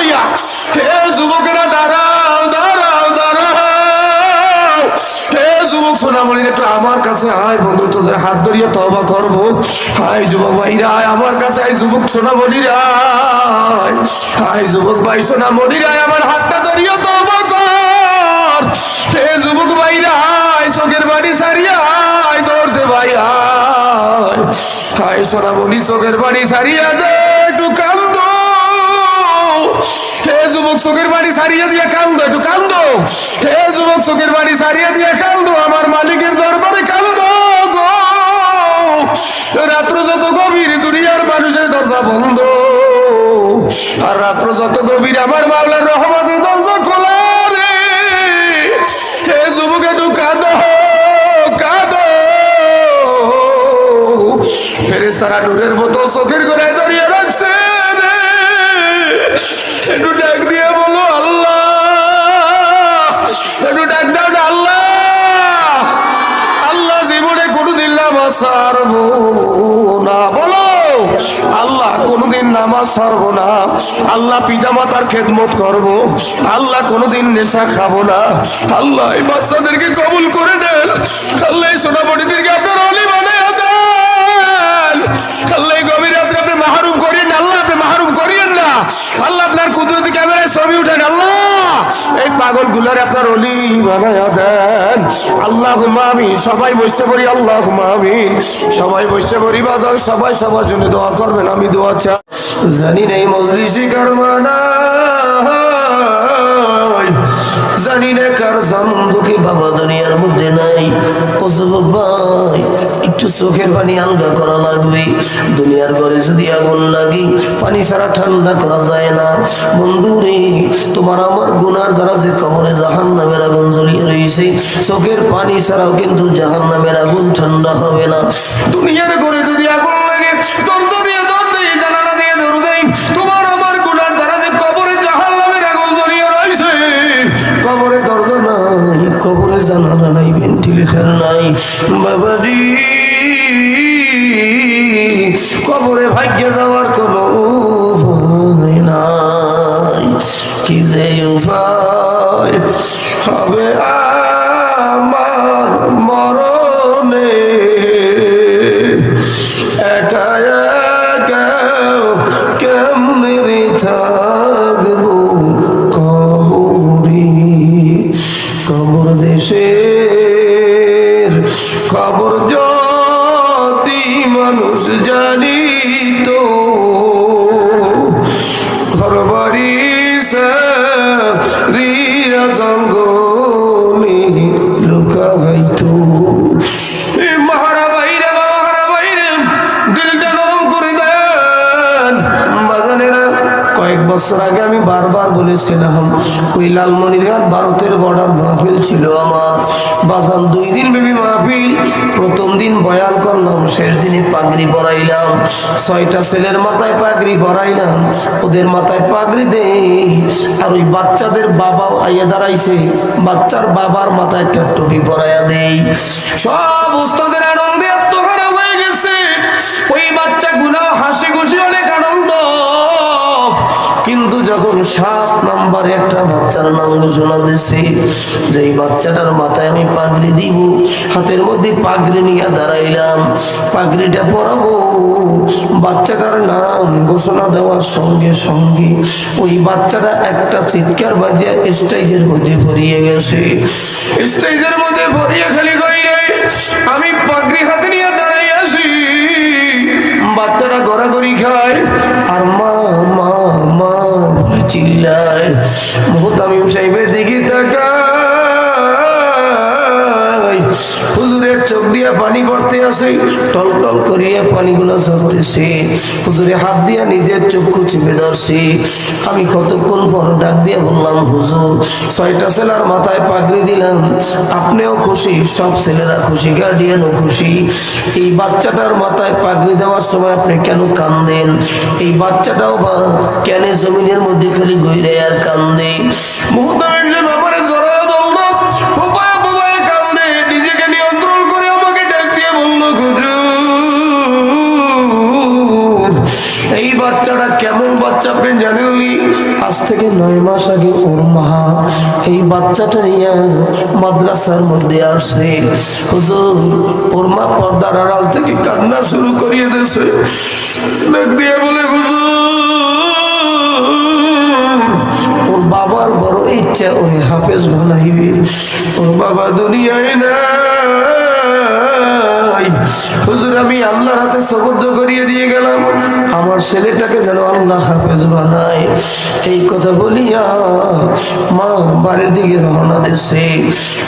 লইয়া হে যুবক সোনামণির, একটু আমার কাছে আয় হাত ধরিয়ে তবা করব। হাই যুবক ভাইরা আমার কাছে, আয় যুবক সোনামণিরা, আয়। হাই যুবক ভাই সোনামণিরা, আয় আমার হাতটা ধরিয়ে তবা কর। হে যুবক ভাইরা, আয় চোখের বাড়ি সারিয়া, আয় করতে ভাই, আয়। হায় সোনামণি, চোখের বাড়ি সারিয়া দে হে যুবক চোখের বাড়ি সারিয়ে দিয়ে কান্দো, একটু কান্দো। হে যুবক চোখের বাড়ি সারিয়ে দিয়ে কান্দো, আমার মালিকের দরবারে কান্দো গো। রাত্র যত গভীর দুনিয়ার মানুষের দরজা বন্ধ। আর রাত্র যত গভীর আমার মাওলার রহমতের দরজা খোলা রে। হে যুবক, একটু কাঁদো কাঁদো। ফেরেস্তারা নূরের মতো চোখের গোড়ায় দাঁড়িয়ে রাখছে রে। একটু না, বলো। আল্লাহ কোনোদিন নামাজ ছাড়বো না। আল্লাহ পিতা মাতার খেদমত করব। আল্লাহ কোনোদিন নেশা খাব না। আল্লাহ এই বাচ্চাদেরকে কবুল করে দেন আল্লাহ এই সোনামণিদেরকে আপনার অলি বানায় দেন। আল্লাহ গভীর রাত্রে আপনি মাহরুম করিয়েন আল্লাহ আপনি মাহরুম করিয়েন না। আল্লাহ আপনার কুদরতি ক্যামেরায় ছবি উঠেন। আল্লাহ! এই পাগলগুলার আপনার অলি বানায় দেন। আল্লাহ আমি সবাই বসে পড়ি আল্লাহ আমিন। সবাই বসে পড়ি বাজার সবাই সবার জন্য দোয়া করবেন, আমি দোয়া চা জানি নাই মজলিসি কারমানা জানি না কার বাবা দুনিয়ার মধ্যে নাই। ভাই, একটু চোখের পানি আলগা করা লাগবে। দুনিয়ার ঘরে যদি আগুন লাগে, পানি ছাড়া ঠান্ডা করা যায় না। বন্ধু রে তোমার আমার গুনার দ্বারা যে কবরে জাহান নামের আগুন জ্বলিয়ে রয়েছে, চোখের পানি ছাড়াও কিন্তু জাহান নামের আগুন ঠান্ডা হবে না। দুনিয়ার ঘরে যদি আগুন লাগে দরজা জানালা নাই ভেন্টিলেটার নাই। বাবারি কবরে ভাগ্য যাওয়ার কোনো উপায় নাই। কি যে উপায় হবে আমার বছর আগে আমি বারবার বলেছিলাম, ওই লালমনিরহাট ভারতের বর্ডার মাহফিল ছিল আমার। বাজান দুই দিন বেবি মাহফিল, প্রথম দিন বয়ান করলাম, শেষ দিনে পাগড়ি পরাইলাম। ছয়টা ছেলের মাথায় পাগড়ি পরাইলাম, ওদের মাথায় পাগড়ি দেই। আর ওই বাচ্চাদের বাবাও আইয়া দাঁড়াইছে, বাচ্চার বাবার মাথায় একটা টুপি পরাইয়া দেই। সব উস্তাদের আনন্দে এত খারাপ হয়ে গেছে। ওই বাচ্চা গুলাও হাসি খুশি যখন সাত নাম্বার একটা বাচ্চার নাম ঘোষণা দিছে যে বাচ্চাটার মাথায় আমি পাগড়ি দিব, হাতের মধ্যে পাগড়ি নিয়ে দাঁড়াইলাম, পাগড়িটা পরাবো। বাচ্চাটার নাম ঘোষণা দেওয়ার সঙ্গে সঙ্গে ওই বাচ্চাটা একটা চিৎকার বাজিয়া স্টেজের মধ্যে ভরিয়ে গেছে। স্টেজের মধ্যে ভরিয়ে খালি কই আমি পাগড়ি হাতে নিয়ে দাঁড়াই আছি। বাচ্চাটা গড়াগড়ি খায়। মোহতামিম সাহেবের দিয়া পানি পড়তে আসে টল টল করিয়া পানিগুলো ঝরতেছে। হুজুরে হাত দিয়া নিজের চক্ষু চেপে ধরছে। আমি কতক্ষণ পর ডাক দিয়া বললাম, হুজুর, ছয়টা ছেলের মাথায় পাগড়ি দিলাম। আপনিও খুশি, সব ছেলেরা খুশি গার্ডিয়ানও খুশি। এই বাচ্চাটার মাথায় পাগড়ি দেওয়ার সময় আপনি কেন কান্দেন? এই বাচ্চাটাও বা কেন জমিনের মধ্যে খালি গইরে আর কান্দে? মুহূর্তে ব্যাপারে বাচ্চাটা কেমন বাচ্চা আপনি জানেননি আজ থেকে নয় মাস আগে ওর মা এই বাচ্চাটা নিয়ে মাদ্রাসার মধ্যে আসে। ওর মা পর্দার আড়াল থেকে কান্না শুরু করিয়ে দিয়েছে। দিয়ে বলে ওর বাবার বড় ইচ্ছা, উনি হাফেজ বানাইবে। ওর বাবা দুনিয়ায় নাই। হুজুর, আমি আল্লাহর হাতে সবুদ্ধ করিয়ে দিয়ে গেলাম। আমার ছেলেটাকে যেন আল্লাহ হাফেজ বানায়। এই কথা বলিয়া মা বাড়ির দিকে রওনা দেশে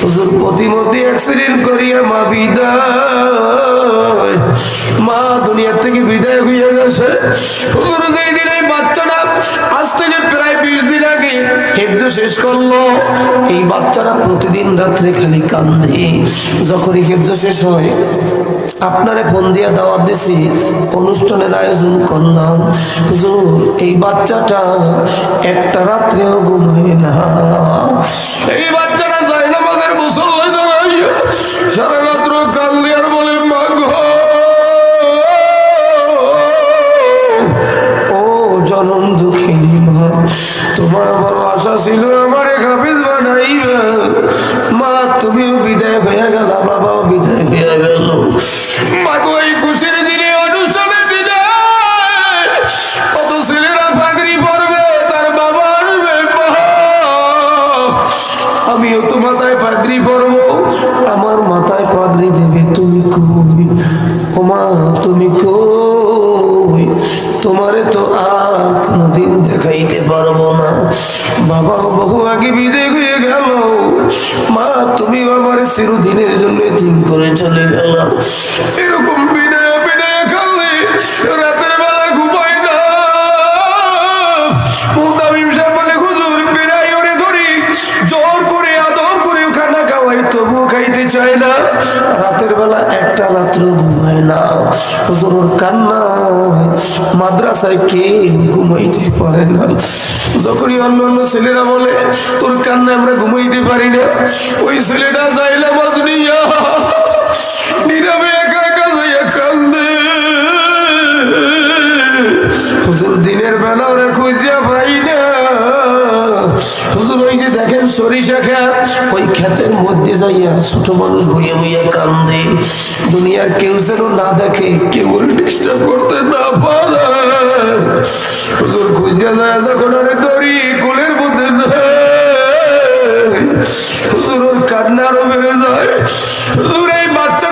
হুজুর, প্রতিমধ্যে অ্যাক্সিডেন্ট করিয়া মা বিদায়। মা দুনিয়ার থেকে বিদায় হইয়া গেছে। হুজুর, যেই দিন বাচ্চাটা আজ থেকে প্রায় বিশ দিন আগে হেফজ শেষ করল, এই বাচ্চারা প্রতিদিন রাত্রে খালি কান্দে। যখনই হেফজ শেষ হয় আপনারে ফোন দিয়া দাওয়াত দিছি, অনুষ্ঠানের আয়োজন করলাম। এই বাচ্চাটা একটা রাত্রেও ঘুমায় না। এই বাচ্চাটা যায় না আমাদের মুসল্লাই সারা রাত্র আর বলে, মা ও জনম দুঃখিনী মা, তোমার বড় আশা ছিল আমার হাফিজ বানাইবে। মা, তুমিও বিদায় হয়ে গেল। আমিও তো মাথায় পাগড়ি পরবো। আমার মাথায় পাগড়ি দেবে তুমি কই? ও মা তুমি কই? তোমারে তো আর কোনোদিন দেখাইতে পারব না। বাবা, বহু আগে বিদে হয়ে গেল। মা, তুমি আমার চিরদিনের জন্য দিন করে চলে গেল। এরকম বিদায় বিদায় খালে রাতের বেলা একটা রাত্র ঘুমায় না। হুজুর কান্না মাদ্রাসায় কে ঘুমাইতে পারে না? যখনই অন্য অন্য ছেলেরা বলে, তোর কান্না আমরা ঘুমাইতে পারি না। ওই ছেলেটা যাইলে মাছ নীরবে একা একা যাইয়া কান্দে। হুজুর দিনের বেলা ওরা খুঁজিয়া পাই না। হুজুর ওই যে সরিষা খেত ওই খেতের মধ্যে যাইয়া ছোট মানুষ বইয়া বইয়া কান্দে। দুনিয়ার কেউ যেন না দেখে, কেউ ডিস্টার্ব করতে না পারে। হুজুর খুঁজতে যায় যখন আরে দড়ি কোলের মধ্যে। হুজুর ওর কান্না আরও বেড়ে যায়। হুজুর, এই বাচ্চাটা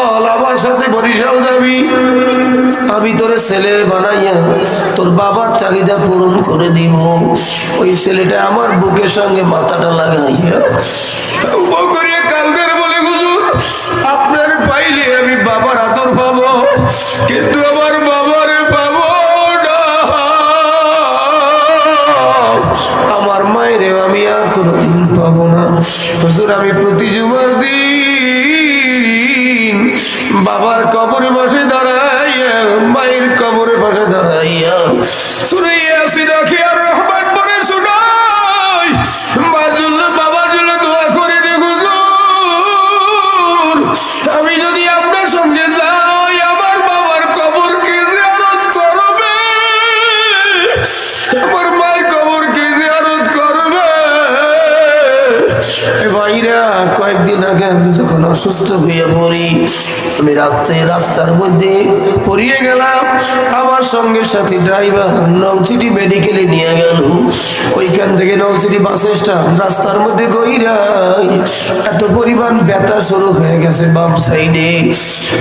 সাথে বরিশাল যাবি আমি। তোরে ছেলে বানাইয়া তোর বাবার চাহিদা পূরণ করে দিব। ওই ছেলেটা আমার বুকের সঙ্গে মাথাটা লাগাইয়া বলে আপনার পাইলে আমি বাবার আদর পাবো, কিন্তু আমার পাবো না। আমার আমি আর না। আমি আমার সাথে ড্রাইভার নলসিটি মেডিকেলে নিয়ে গেল। ওইখান থেকে নলসিটি বাস স্ট্যান্ড রাস্তার মধ্যে গইরাই এত পরিমাণ ব্যথা শুরু হয়ে গেছে বাম সাইডে।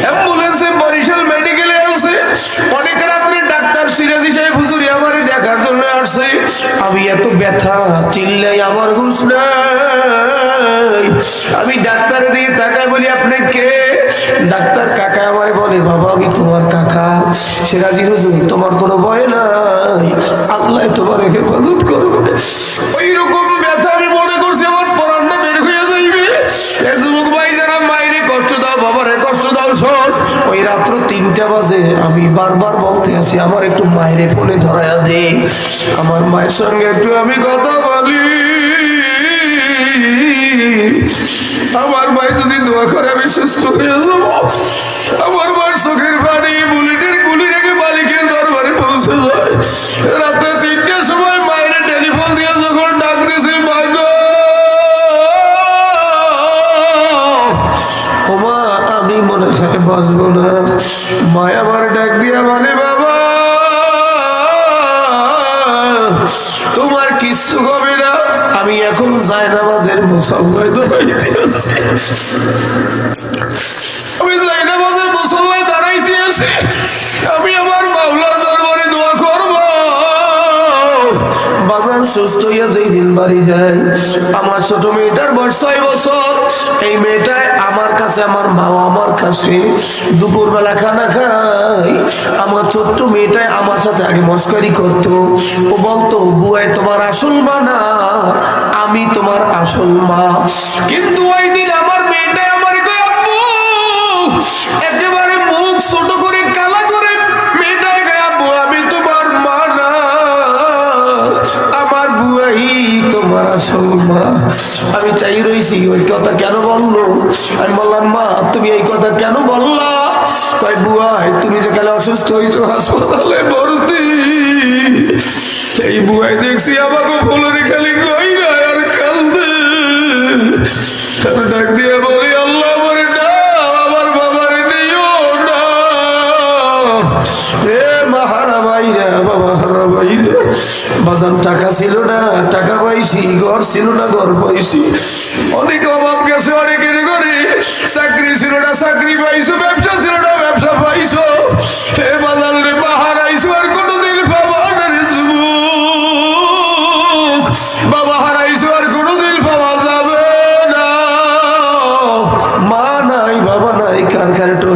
অ্যাম্বুলেন্সে বরিশাল মেডিকেলে আছে অনেক রাত্রে ডাক্তার সিরাজি সাহেব হুজুর আমি এত ব্যথা, চিল্লাই আমার হুশ নাই। আমি ডাক্তার দিয়ে তাকায় বলি, আপনি কে? ডাক্তার কাকা আমারে বলে, বাবা, আমি তোমার কাকা। সে রাজি হুজুর, তোমার কোনো ভয় নাই। আল্লাহ তোমার হেফাজত করবে। ওই সব ওই রাত্র তিনটা বাজে। আমি বারবার বলতে আছি আমার একটু মায়েরে ফোনে ধরায়া দে। আমার মায়ের সঙ্গে একটু আমি কথা বলি। আমার ভাই যদি দোয়া করে, আমি সুস্থ হয়ে যাব। আমার মার চোখের পানি বুলেটের গুলি রেখে মালিকের দরবারে পৌঁছে যায়। রাতে বাঁচবো না। মায় আমার ডাক দিয়া মানে বাবা, তোমার কিচ্ছু হবে না। আমি এখন জায়নামাজের মুসলমায় দাঁড়াইতে আছি। আমি জায়নামাজের মুসলমায় দাঁড়াইতে আছি। সুস্থ হইয়া যেই দিন বাড়ি যায়। আমার ছোট মেয়েটার বয়স ছয় বছর। এই মেয়েটাই আমার কাছে, আমার মা আমার কাছে। দুপুরবেলা খানা খাই আমার ছোট্ট মেয়েটাই আমার সাথে আগে মস্কারি করতো। ও বলতো, বুয়াই, তোমার আসল মা না, আমি তোমার আসল মা। কিন্তু ওই দিন আমার আমি চাই রইছি, ওই কথা কেন বলল? আমি বললাম, মা, তুমি এই কথা কেন বললা? তাই বুয়াই তুমি যে কালে অসুস্থ হয়েছো হাসপাতালে ভর্তি। এই বুয়াই দেখছি আমাকে ফুলরে খালি কই না আর আমি ডাক দিয়ে বলি বাজান টাকা ছিল না, টাকা পাইছি, ঘর ছিল না, ঘর পাইছি। অনেক অভাব গেছে, অনেকের ঘরে। চাকরি ছিল না, চাকরি পাইছো, ব্যবসা ছিল না, ব্যবসা পাইছো। হে বাজান রে বাহারাইছো আর কোনোদিন পাবা না রে বাবা আর কোনোদিন পাওয়া যাবে না। মা নাই, বাবা নাই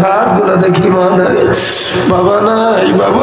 হাতগুলা দেখি, মা নাই। বাবা নাই, বাবা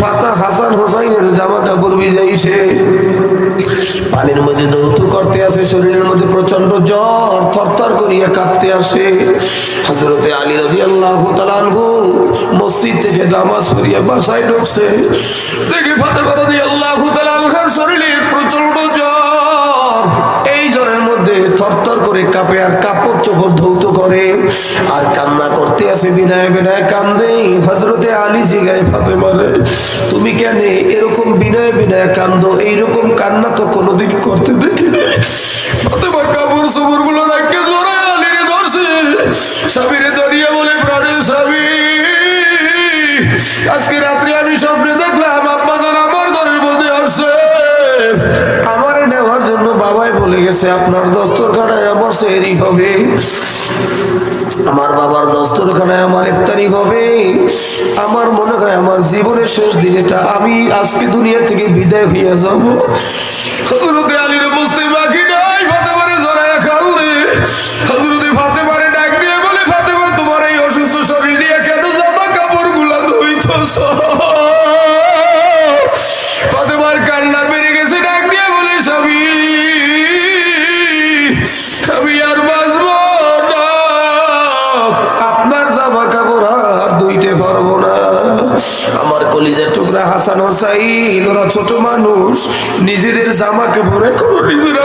ফাতা হাসান হোসাইনের পানির মধ্যে করতে শরীরের মধ্যে প্রচণ্ড জ্বর, থরথর করিয়া কাঁপতে আসে। হজরতে আলী রবি আল্লাহ মসজিদ থেকে নামাজ পড়িয়া বাসায় ঢুকছে। দেখি ফাতে আল্লাহ শরীরে প্রচণ্ড করে কাঁপে আর কাপড় চোপড় ধৌত করে। আর কান্না করতে আসে বিনায় বিনায় কান্দে হজরতে আলী জিগায় ফাতে মারে তুমি কেন এরকম বিনয় বিনয় কান্দ? এইরকম কান্না তো কোনোদিন করতে দেখি নাই ফাতেমা কাপড় চোপড়গুলো রাখতে আলীরে ধরছে। বলে আজকে রাত্রে আমি স্বপ্নে দেখলাম আব্বা আমার ঘরের মধ্যে আসছে। আমার নেওয়ার জন্য বাবাই বলে গেছে, আপনার দস্তরখানায় আমার সেরি হবে। আমার বাবার দস্তরখানায় আমার ইফতারি হবে। আমার মনে হয় আমার জীবনের শেষ দিন এটা। আমি আজকে দুনিয়া থেকে বিদায় হইয়া যাব। হজরতে আলীর বুঝতে বাকি নাই, ফাতেমারে জড়াইয়া খাললে হজরতে ফাতেমারে ডাক দিয়ে বলে, ফাতেমা, তোমার এই অসুস্থ শরীর নিয়ে কেন জামা কাপড়গুলা ধুইতেছ? হাসান হোসাইন ওরা ছোট মানুষ নিজেদের জামাকে ভরে কোনো নিজেরা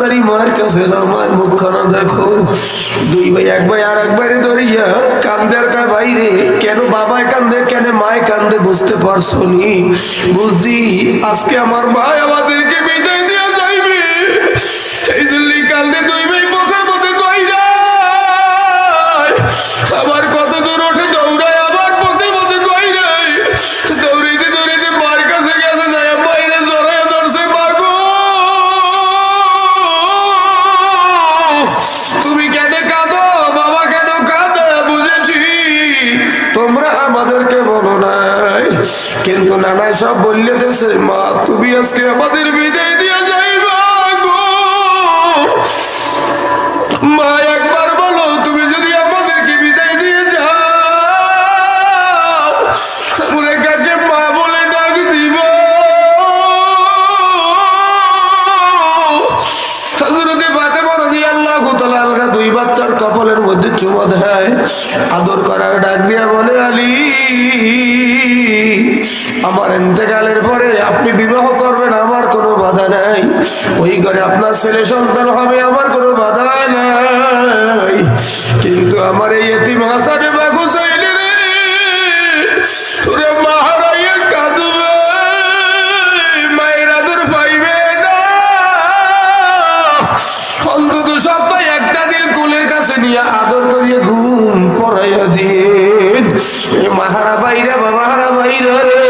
তাড়াতাড়ি মার কাছে যাও মুখখানা দেখো। দুই ভাই, এক ভাই আর এক ধরিয়া কান্দে আর কয় বাইরে কেন বাবায় কান্দে, কেন মায় কান্দে বুঝতে পারছ নি? বুঝছি, আজকে আমার ভাই আমাদেরকে বিদায় দেওয়া যাইবে। এই জন্য কান্দে দুই কিন্তু নানাই সব বললে দেশে, মা, তুমি আজকে আমাদের বিদায় দিয়ে মা, একবার বলো, তুমি যদি আমাদেরকে বিদায় দিয়ে যাও কাকে মা বলে ডাক দিব? রাদিয়াল্লাহু তাআলা আনহা দুই বাচ্চার কপালের মধ্যে চুমা দেয়। আপনার ছেলে সন্তান হবে, আমার কোনো বাধা নাই। কিন্তু আমার এই এতিম হাসানে না। একটা কাছে আদর করিয়ে ঘুম রে,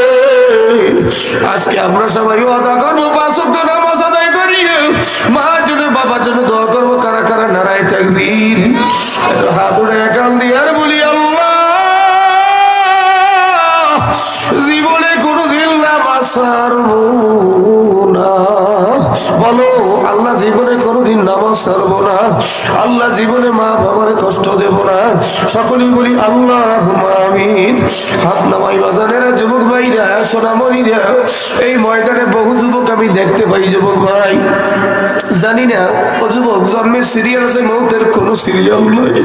আজকে আমরা সবাই অদা করব পাঁচ ওয়াক্ত বাবার জন্য দোয়া করব, কারা কারা নারায় তাকবীর। হাত উড়ে কান দিয়ে আর বলি, আল্লাহ, জীবনে কোনোদিন না ছাড়বো না। বলো আল্লাহ জীবনে কোনোদিন নামাজ ছাড়বো না। আল্লাহ জীবনে মা বাবার কষ্ট দেব না। সকলেই বলি আল্লাহ আমিন। হাত নামাই বাজানের, যুবক ভাইরা, সোনামণিরা, এই ময়দানে বহু যুবক আমি দেখতে পাই, যুবক ভাই। জানি না, ও যুবক, জন্মের সিরিয়াল আছে, মৌতের কোনো সিরিয়াল নয়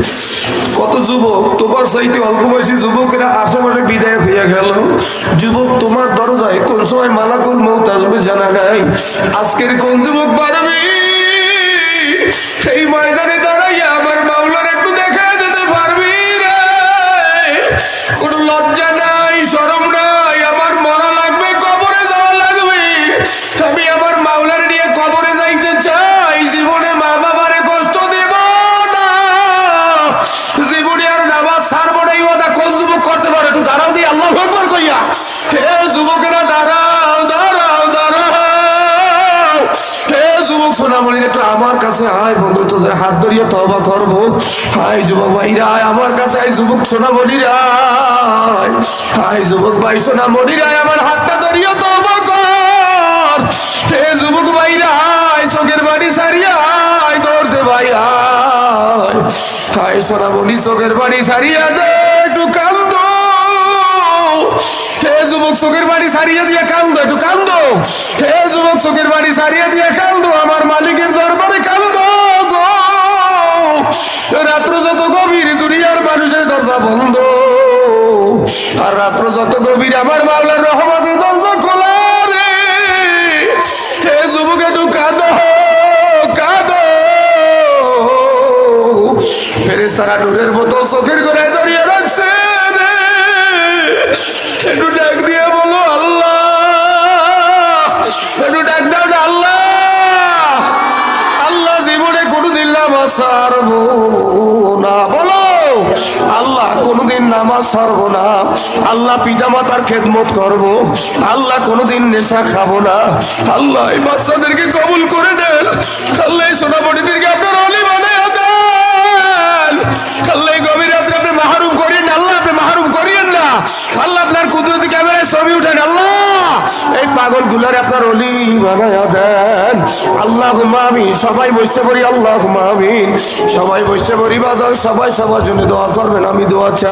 কত যুবক, তোমার চাইতে অল্প বয়সী যুবকেরা আশেপাশে বিদায় হইয়া গেল। যুবক, তোমার দরজায় কোন সময় মালাকুল মৌত আসবে জানা নাই। আজকের কোন যুবক পারবি এই ময়দানে দাঁড়াইয়া আমার মাওলার একটু দেখা যেতে পারবি রে? কোনো লজ্জা আমার কাছে আয় বন্ধু, তোদের হাত ধরিয়ে তবা করব। হাই যুবক ভাইরা, আয় আমার কাছে, আয় যুবক সোনামণিরা আয়। হাই যুবক ভাই সোনামণিরা আয় আমার হাতটা ধরিয়ে তবা কর। হে যুবক ভাইরা, আয় চোখের বাড়ি সারিয়া, আয় দৌড়তে ভাই, আয়। হাই সোনামণি চোখের বাড়ি সারিয়া দে হে যুবক চোখের বাড়ি সারিয়ে দিয়ে কান্দো, একটু কান্দো। হে যুবক চোখের বাড়ি সারিয়ে দিয়ে কান্দো, আমার মালিকের দরবারে কান্দো গো। রাত্র যত গভীর দুনিয়ার মানুষের দরজা বন্ধ। আর রাত্র যত গভীর আমার মাওলার রহমতের দরজা খোলা রে। হে যুবক, একটু কাঁদো কাঁদো। ফেরেস্তারা নূরের বোতল চোখের করে ধরিয়ে রাখছে। বাচ্চাদেরকে কবুল করে দেন, আল্লাহ আপনার অলি দেন। আল্লাহ গভীর রাত্রে আপনি মাহরুম করিয়েন, আল্লাহ আপনি মাহরুম করিয়েন না। আল্লাহ আপনার কুদরতি ক্যামেরায় ছবি উঠেন, আল্লাহ এই পাগলগুলার আপনার অলি বানায় দেন। আল্লাহ মামিন সবাই বসে পড়ি আল্লাহ মামিন সবাই বসে পড়ি বাজার সবাই সবার জন্য দোয়া করবেন, আমি দোয়া চাই।